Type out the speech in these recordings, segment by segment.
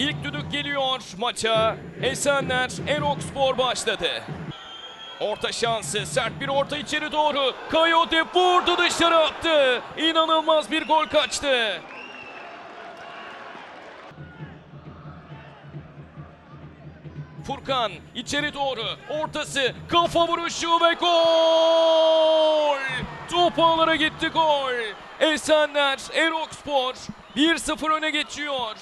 İlk düdük geliyor maça. Esenler Erokspor başladı. Orta şansı sert bir orta içeri doğru. Coyote vurdu dışarı attı. İnanılmaz bir gol kaçtı. Furkan içeri doğru ortası kafa vuruşu ve gol! Top ağlara gitti gol. Esenler Erokspor 1-0 öne geçiyor.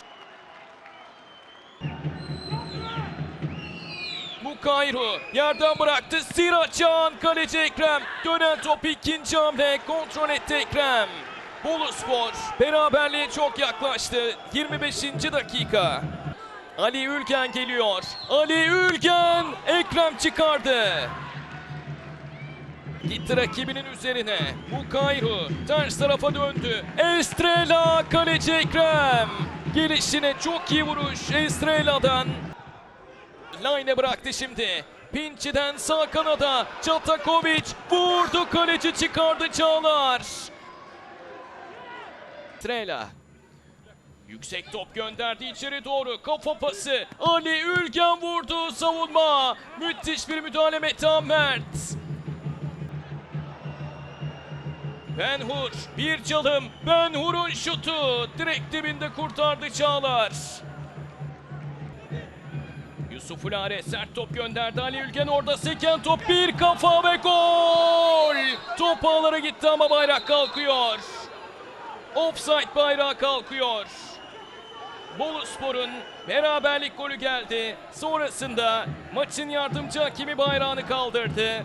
Mukayru yerden bıraktı. Siraçan kaleci Ekrem. Dönen top ikinci hamle kontrol etti Ekrem. Bolu Spor beraberliğe çok yaklaştı. 25. dakika. Ali Ülgen geliyor. Ali Ülgen Ekrem çıkardı. Gitti rakibinin üzerine. Mukayru ters tarafa döndü. Estrela kaleci Ekrem. Gelişine çok iyi vuruş Estrela'dan. Line bıraktı şimdi. Pinçi'den sağ kanada Çatakovic vurdu kaleci çıkardı Çağlar. Estrela Yüksek top gönderdi içeri doğru. Kafa pası. Ali Ülgen vurdu savunma. Müthiş bir müdahale Metehan Mert. Benhur bir çalım. Benhur'un şutu. Direkt dibinde kurtardı Çağlar. Yusuf Ulare sert top gönderdi. Ali Ülgen orada seken top. Bir kafa ve gol. Top ağlara gitti ama bayrak kalkıyor. Offside bayrağı kalkıyor. Bolu Spor'un beraberlik golü geldi. Sonrasında maçın yardımcı hakemi bayrağını kaldırdı.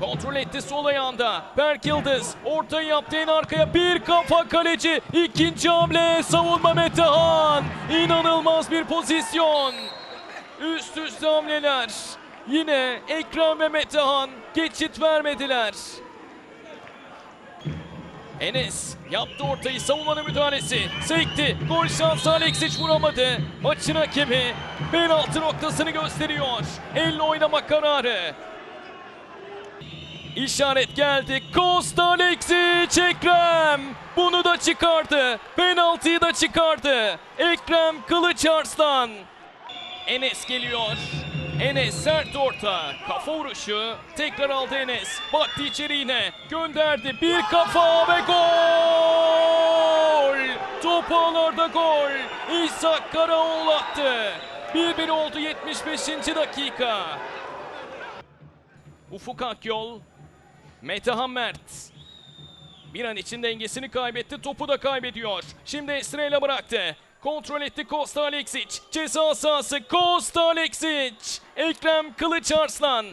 Kontrol etti sol ayağında. Berk Yıldız ortayı yaptı arkaya bir kafa kaleci. İkinci hamle savunma Metehan. İnanılmaz bir pozisyon. Üst üste hamleler. Yine Ekrem ve Metehan geçit vermediler. Enes yaptı ortayı savunmanın müdahalesi. Sekti. Gol şansı Alexic vuramadı. Maçın hakemi penaltı noktasını gösteriyor. Elle oynama kararı. İşaret geldi. Costa Alexic Ekrem. Bunu da çıkardı. Penaltıyı da çıkardı. Ekrem Kılıç Arslan. Enes geliyor. Enes sert orta. Kafa vuruşu. Tekrar aldı Enes. Baktı içeri yine. Gönderdi. Bir kafa ve gol! Top ağlarda gol. İshak Karaoğlu attı. 1-1 oldu 75. dakika. Ufuk Akyol. Metehan Mert. Bir an için dengesini kaybetti. Topu da kaybediyor. Şimdi Estrella bıraktı. Kontrol etti Costa Alexic. Ceza sahası Costa Alexic. Ekrem Kılıç Arslan.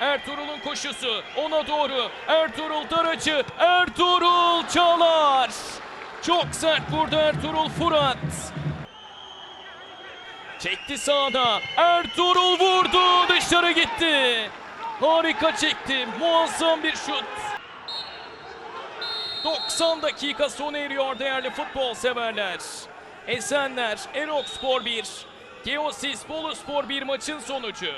Ertuğrul'un koşusu ona doğru. Ertuğrul Daracı. Ertuğrul Çağlar. Çok sert vurdu Ertuğrul Furat. Çekti sağda. Ertuğrul vurdu. Dışarı gitti. Harika çekti. Muazzam bir şut. 90 dakika sona eriyor değerli futbol severler. Esenler, Erokspor 1, Geosis Boluspor 1 maçın sonucu.